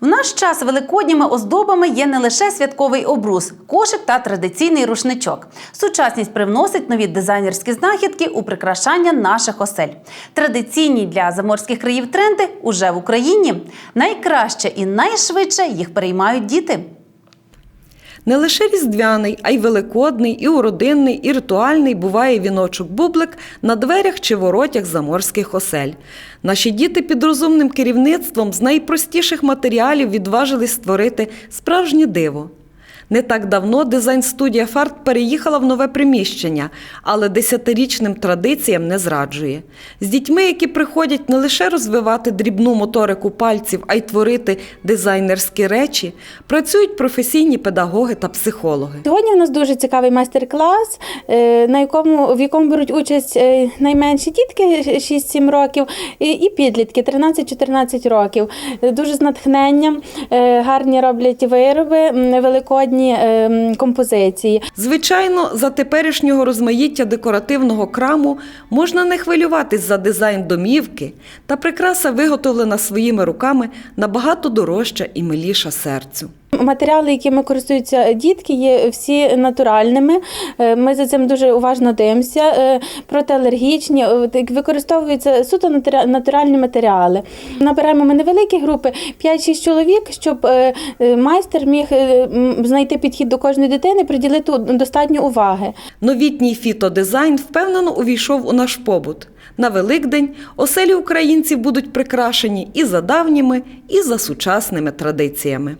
В наш час великодніми оздобами є не лише святковий обрус, кошик та традиційний рушничок. Сучасність привносить нові дизайнерські знахідки у прикрашання наших осель. Традиційні для заморських країв тренди уже в Україні. Найкраще і найшвидше їх переймають діти. Не лише різдвяний, а й великодний, і уродинний, і ритуальний буває віночок бублик на дверях чи воротях заморських осель. Наші діти під розумним керівництвом з найпростіших матеріалів відважились створити справжнє диво. Не так давно дизайн-студія Фарт переїхала в нове приміщення, але десятирічним традиціям не зраджує. З дітьми, які приходять не лише розвивати дрібну моторику пальців, а й творити дизайнерські речі, працюють професійні педагоги та психологи. Сьогодні у нас дуже цікавий майстер-клас, е, на якому в якому беруть участь е, найменші дітки 6-7 років і- підлітки 13-14 років. Е, Дуже з натхненням е, гарні роблять вироби, великодні е, композиції. Звичайно, за теперішнього розмаїття декоративного краму можна не хвилюватись за дизайн домівки, та прикраса, виготовлена своїми руками, набагато дорожча і миліша серцю. Матеріали, якими користуються дітки, є всі натуральними. Е, Ми за цим дуже уважно дивимося. Е, Протиалергічні, е, використовуються суто натуральні матеріали. Набираємо ми невеликі групи 5-6 чоловік, щоб майстер міг знайти підхід до кожної дитини, приділити достатньо уваги. Новітній фітодизайн впевнено увійшов у наш побут. На Великдень оселі українців будуть прикрашені і за давніми, і за сучасними традиціями.